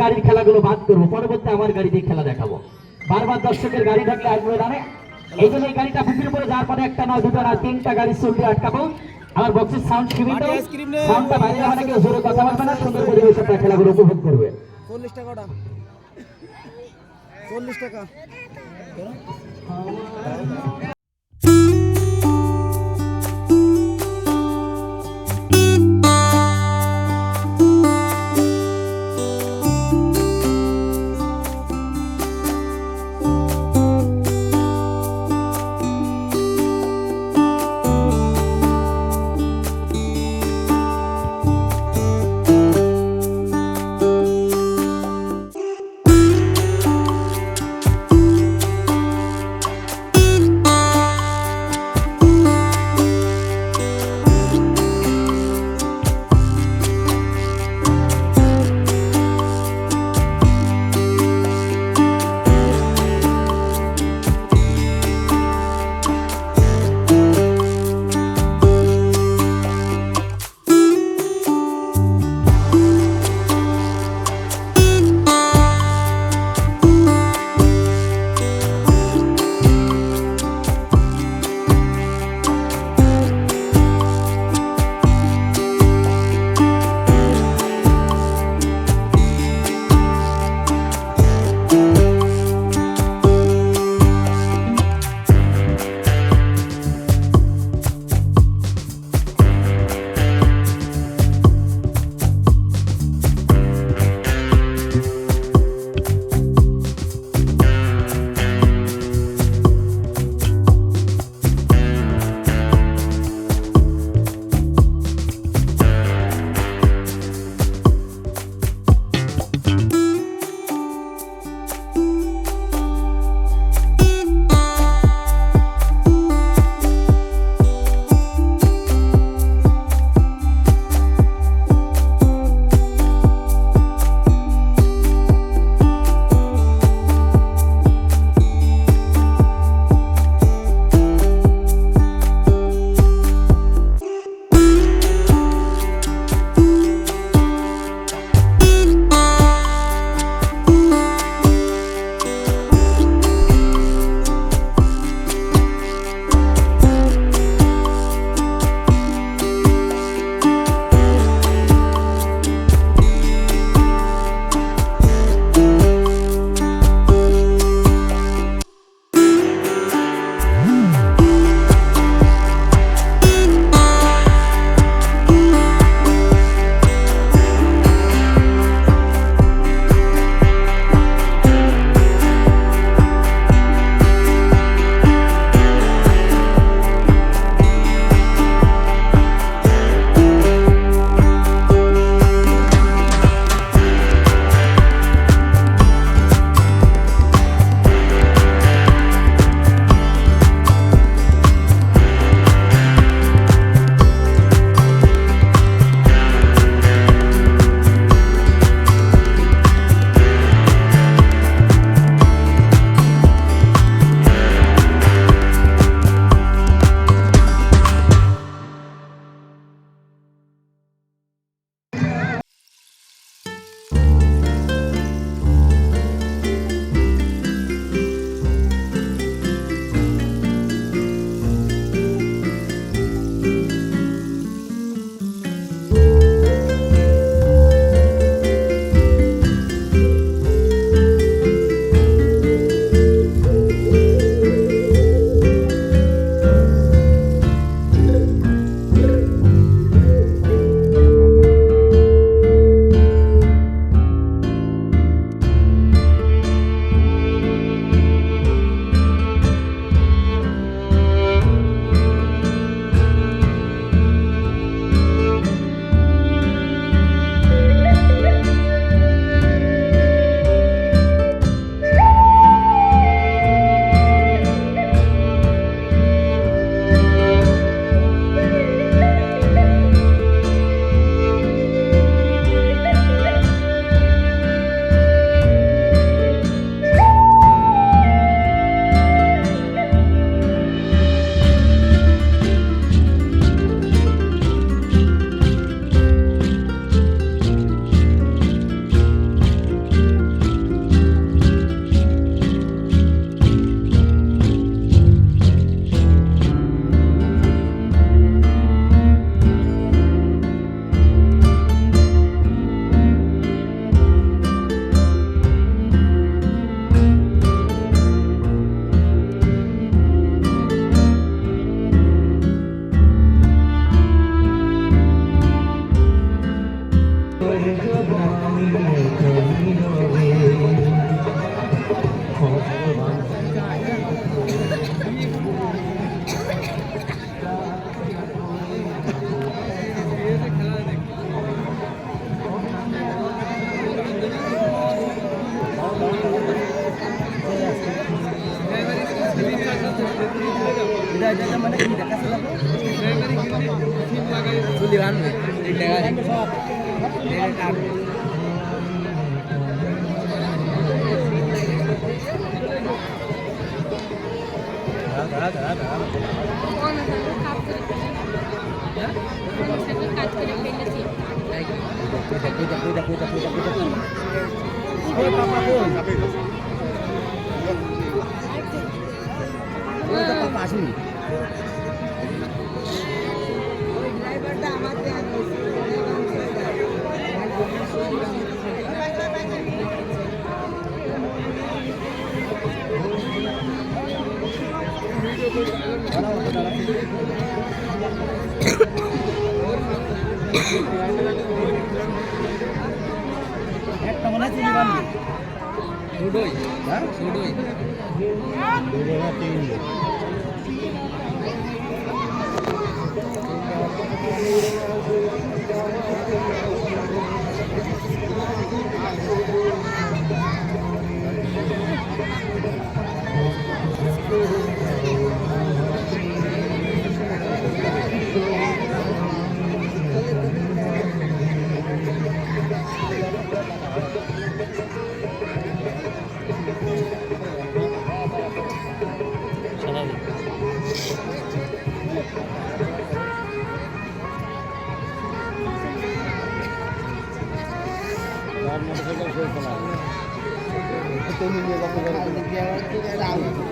গাড়ির খেলাগুলো বাদ করব পরবর্তী আমার গাড়ি দিয়ে খেলা দেখাবো। বারবার দর্শকের গাড়ি থাকলে আগ্রহ জানে এই জন্য এই গাড়িটা ফুটির উপরে যাওয়ার পরে একটা নয় দুটো না তিনটা গাড়ি চলতে আটকাবো। আমার বক্সের সাউন্ড সীমিত সাউন্ডটা বাইরে যাওয়া না কেউ জোরে কথা বলবে না সুন্দর পরিবেশে আপনারা খেলাগুলো উপভোগ করবে। চল্লিশ টাকাটা চল্লিশ টাকা। কাজ করে ফেলেছি আসেনি একটা মনে হয় চুলি বানবে সুডোই হ্যাঁ সুডোই তাও মিস করতাম আরগুলো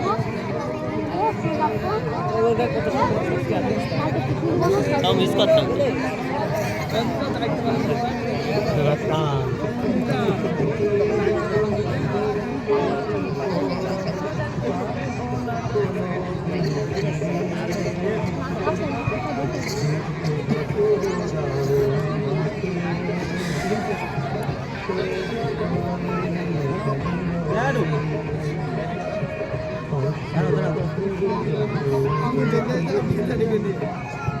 না Daratan. Aduh. Aduh, aduh.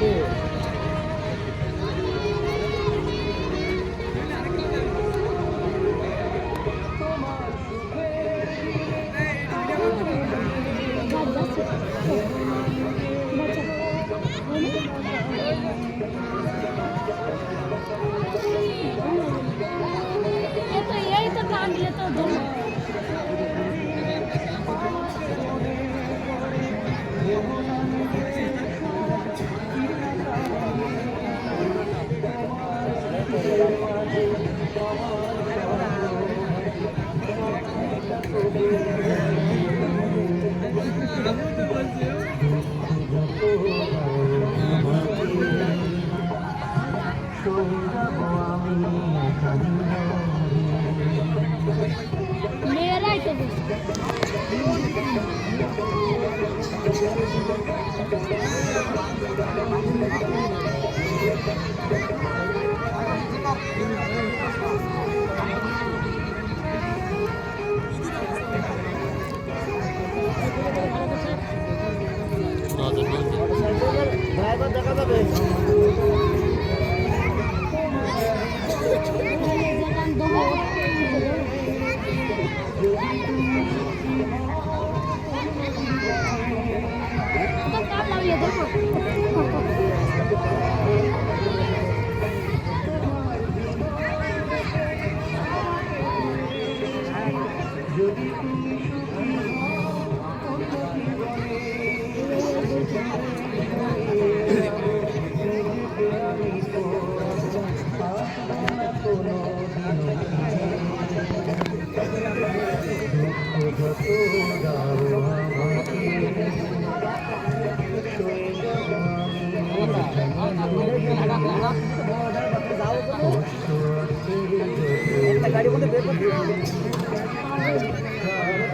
তো গাড়ির মধ্যে বের করতে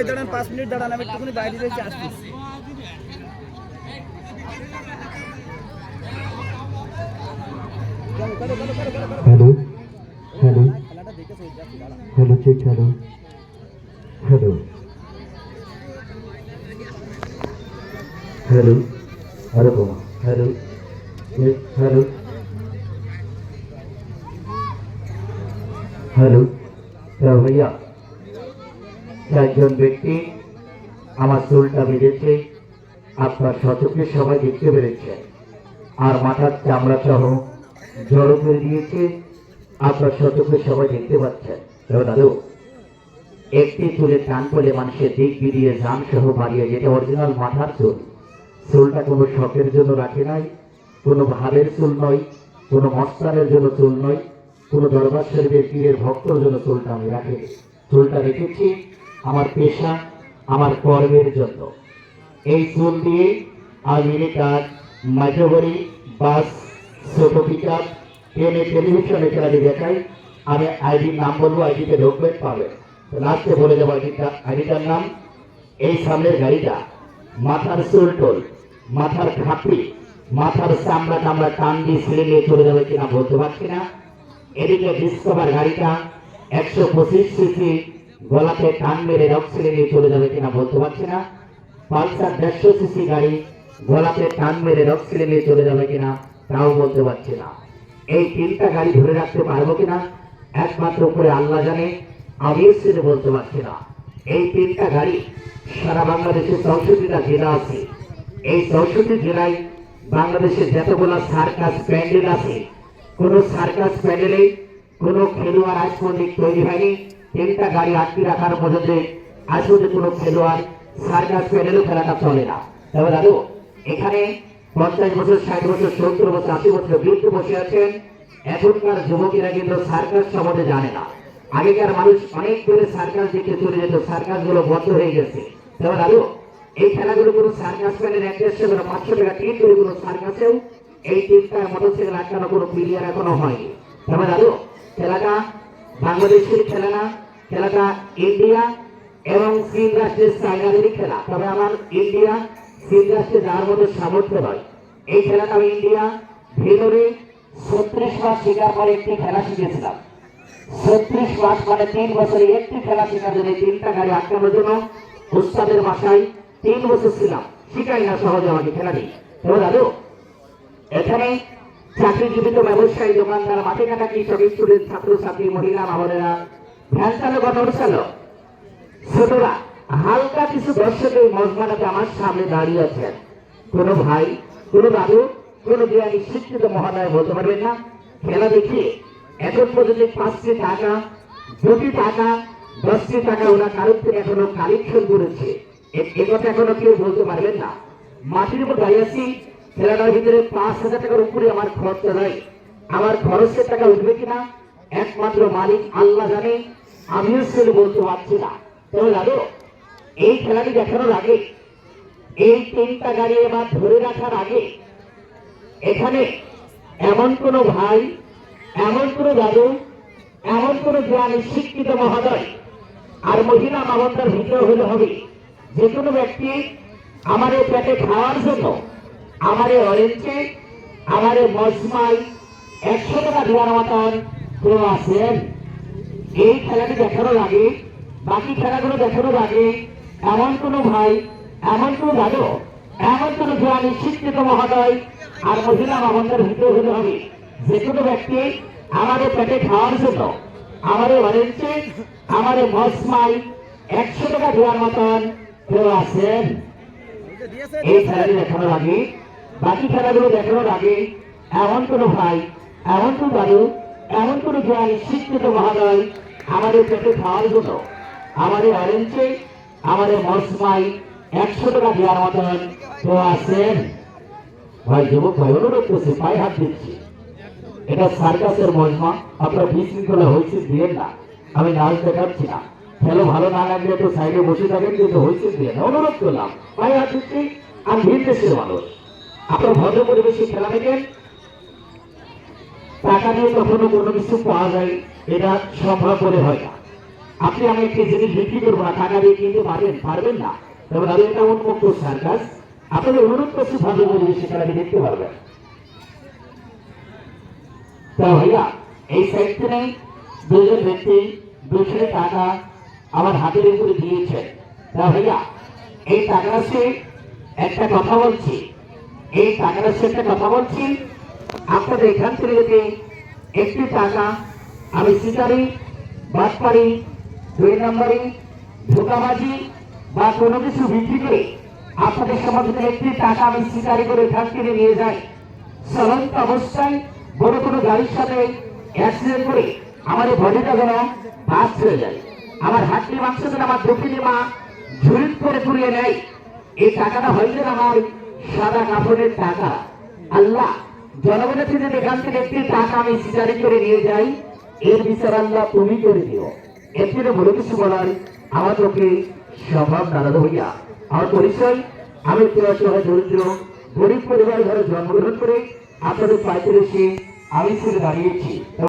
একটুখানি ভাই দাঁড়ান পাঁচ মিনিট দাঁড়ান আমি একটুখানি বাইরে রয়েছি আসতেছি চলো, চলো, চলো, চলো, চলো, চলো। হ্যালো হ্যালো খেলাটা দেখে চলে যাচ্ছি, দাঁড়ান। Hello check hello hello hello আরে বাবা হ্যালো চেক হ্যালো হ্যালো হ্যাঁ ভাইয়া চারজন ব্যক্তি আমার চুলটা বেঁধেছে, আপনার সচকে সবাই দেখতে পেরেছে। আর মাথার চামড়া সহ জড়ো করে দিয়েছে, আপনার সচকে সবাই দেখতে পাচ্ছেন দাদু, একটি চুলে টান পেলে মানুষের দিক বিরিয়ে জান সহ বাড়িয়ে যেটা অরিজিনাল মাথার চুল। চুলটা কোনো শখের জন্য রাখে নাই, কোনো ভাবের চুল নয়, কোনো মস্তানের জন্য চুল নয়, কোনো দরবার শরীফের পীরের ভক্তর জন্য চুলটা আমি রাখি। চুলটা রেখেছি আমার পেশা, আমার কর্মের জন্য। এই চুল দিয়ে আমি কাজ মাইক্রোবরি বাস, ছোট পিকআপ ট্রেনে টেলিভিশনে খেলাটি দেখাই। আমি আইডির নাম বলব আইডিতে ঢুকবেন পাবেন। লাস্টে বলে দেবো আইডিটা আইডিটার নাম। এই সামনের গাড়িটা মাথার চুল টোল, মাথার খাপড়ি মাথার চামড়া টামড়া টান দিয়ে ছিঁড়ে নিয়ে চলে যাবে কিনা বলতে পারছি না। এদিকে ডিসকভার গাড়িটা একশো পঁচিশ সিসি গলাতে টান মেরে রক ছিঁড়ে নিয়ে চলে যাবে কিনা বলতে পারছি না। পালসার দেড়শো সিসি গাড়ি গলাতে টান মেরে রক ছিঁড়ে নিয়ে চলে যাবে কিনা তাও বলতে পারছি না। এই তিনটা গাড়ি ধরে রাখতে পারব কিনা? একমাত্র উপরে আল্লাহ জানে আমিও সেটা বলতে পারছি না। এই তিনটা গাড়ি সারা বাংলাদেশের চৌষট্টিটা জেলা আছে। এই চৌষট্টি জেলায় বাংলাদেশের যতগুলো সার্কাস প্যান্ডেল আছে, কোন সার্কাস প্যান্ডেলে কোন খেলোয়াড় আজ পর্যন্ত তৈরি হয়নি। তিনটা গাড়ি আটকে রাখার মধ্যে পর্যন্ত কোনো খেলোয়াড় সার্কাস প্যান্ডেলও খেলাটা চলে না। তবে দাদু, এখানে পঞ্চাশ বছর, ষাট বছর, সত্তর বছর, আশি বছর বৃদ্ধ বসে আছেন, এখনকার যুবকেরা কিন্তু সার্কাস সম্বন্ধে জানে না। আগেকার মানুষ অনেক দূরে সার্কাস দেখতে চলে যেত সার্কাসগুলো বন্ধ হয়ে গেছে। তবে দাদু, এই খেলাগুলো কোনো সার্কাস প্যানের এক দেড়শো করে, পাঁচশো টাকা টিকিট করে কোনো সার্কাসেও এই তিনটা মোটরসাইকেল আটকানো কোনো প্লেয়ার এখনও হয়নি। তবে দাদু, খেলাটা বাংলাদেশের খেলা না, খেলাটা ইন্ডিয়া এবং চীন রাষ্ট্রের চাইনাদেরই খেলা। তবে আমার ইন্ডিয়া চীন রাষ্ট্রে যাওয়ার মতো সামর্থ্য নয়। এই খেলাটা আমি ইন্ডিয়া ভেলোরে ছত্রিশ মাস শিকার পরে একটি খেলা শিখেছিলাম। ছত্রিশ মাস মানে তিন বছরে একটি খেলা শেখার জন্য তিনটা গাড়ি আটকানোর জন্য উস্তাদের বাসায় তিন বছর ছিলাম, শিখাই না সহজে আমাকে খেলা নেই দাদু, এখানে চাকরিজীবিত ব্যবসায়ী দোকানদার মাঠে কাটা কৃষক স্টুডেন্ট ছাত্র ছাত্রী মহিলা মামলেরা ভ্যান চালক অটো চালক। ছোটরা হালকা কিছু দর্শকের মজমানাতে আমার সামনে দাঁড়িয়ে আছেন। কোন ভাই, কোন দাদু, কোন জ্ঞানী, শিক্ষিত মহোদয় বলতে পারবেন না। খেলা দেখিয়ে এখন পর্যন্ত পাঁচটি টাকা, দুটি টাকা, দশটি টাকা ওরা কারোর থেকে এখনও কালেকশন করেছে। এ কথা এখনও কেউ বলতে পারবেন না। মাটির উপর দাঁড়িয়ে আছি খেলাটার ভিতরে পাঁচ হাজার টাকার উপরে আমার খরচ নাই। আমার খরচের টাকা উঠবে কিনা, একমাত্র মালিক আল্লাহ জানে। আমিও সেটা বলতে পারছি না। তবে দাদু এই খেলাটি দেখানোর আগে, এই তিনটা গাড়ি এবার ধরে রাখার আগে, এখানে এমন কোন ভাই, এমন কোন দাদু, এমন কোন জ্ঞানী শিক্ষিত মহোদয় আর মহিলা মামলার ভিতরে হলে হবে। যে কোনো ব্যক্তি আমার এই পেটে খাওয়ার জন্য আমার অরেঞ্জে আমার এই মজমাই একশো টাকা দেওয়ার মতন কেউ আছেন এই খেলাটি দেখানোর আগে বাকি খেলাগুলো দেখানোর আগে এমন কোন ভাই এমন কোন দাদু এমন কোন জ্ঞানী শিক্ষিত মহোদয় আর মহিলা মামলার ভিতরে হতে হবে। যে কোনো ব্যক্তি আমাদের পেটে খাওয়ার জন্য আমাদের অরেঞ্জে আমাদের মসমাই একশো টাকা দেওয়ার মতন কেউ আছেন এই খেলাটি দেখানোর আগে বাকি খেলাগুলো দেখানোর আগে এমন কোনো ভাই, এমন কোনো দাদু, এমন কোনো জ্ঞান শিক্ষিত মহাদয় আমাদের পেটে খাওয়ার জন্য আমাদের অরেঞ্জে আমাদের মশমাই একশো টাকা দেওয়ার মতন তো আছেন। ভাই, যুবক ভাই, অনুরোধ করছি, পায়ে হাত দিচ্ছি। এটা সার্কাসের মজমা আপনার বিশৃঙ্খলা হয়েছে দিলেন না। আমি নাচ দেখাচ্ছি না। খেলো ভালো না লাগলে তো সাইডে বসে থাকেন, কিন্তু হয়েছে দিয়ে না। অনুরোধ করলাম, পায়ে হাত দিচ্ছি, আমি ভিড় দেশের মানুষ। আপনার ভদ্র পরিবেশে খেলা দেখেন টাকা নিয়ে কখনো কোনো কিছু পাওয়া যায়, এটা সম্ভব বলে হয় না। আপনি আমি একটি জিনিস বিক্রি করব না, টাকা দিয়ে কিনতে পারবেন পারবেন না। তবে আমি এটা উন্মুক্ত সার্কাস আপনাদের অনুরোধ করছি ভদ্র পরিবেশে খেলাটি দেখতে পারবেন। তো ভাইয়া, এই সাইড থেকে দুজন ব্যক্তি দুশো টাকা আমার হাতের উপরে দিয়েছে তা ভাইয়া, এই টাকাটা সে একটা কথা বলছি। এই টাকাটা সে একটা কথা বলছি। আপনাদের এখান থেকে যদি একটি টাকা আমি সিটারি বাটপারি দুই নম্বরি ধোকাবাজি বা কোনো কিছু বিক্রি করে আপনাদের সমাজে একটি টাকা আমি সিটারি করে এখান থেকে নিয়ে যাই, চলন্ত অবস্থায় বড় কোনো গাড়ির সাথে অ্যাক্সিডেন্ট করে আমার এই বডিটা যেন বাস হয়ে যায়। আমার হাড্ডি মাংস যেন আমার দক্ষিণী মা ঝুড়িত করে পুড়িয়ে নেয়। এই টাকাটা হয়েছে আমার সাদা কাপড়ের টাকা। আল্লাহ, জনগণের থেকে এখান থেকে একটি টাকা আমি সিজারি করে নিয়ে যাই, এর বিচার আল্লাহ তুমি করে দিও। এর থেকে বলে কিছু বলার আমার লোকে স্বভাব নারাজ হইয়া আমার পরিচয়, আমি সহ দরিদ্র, গরিব পরিবার ঘরে জন্মগ্রহণ করে আপনাদের পাইতে এসে আমি ছেড়ে দাঁড়িয়েছি।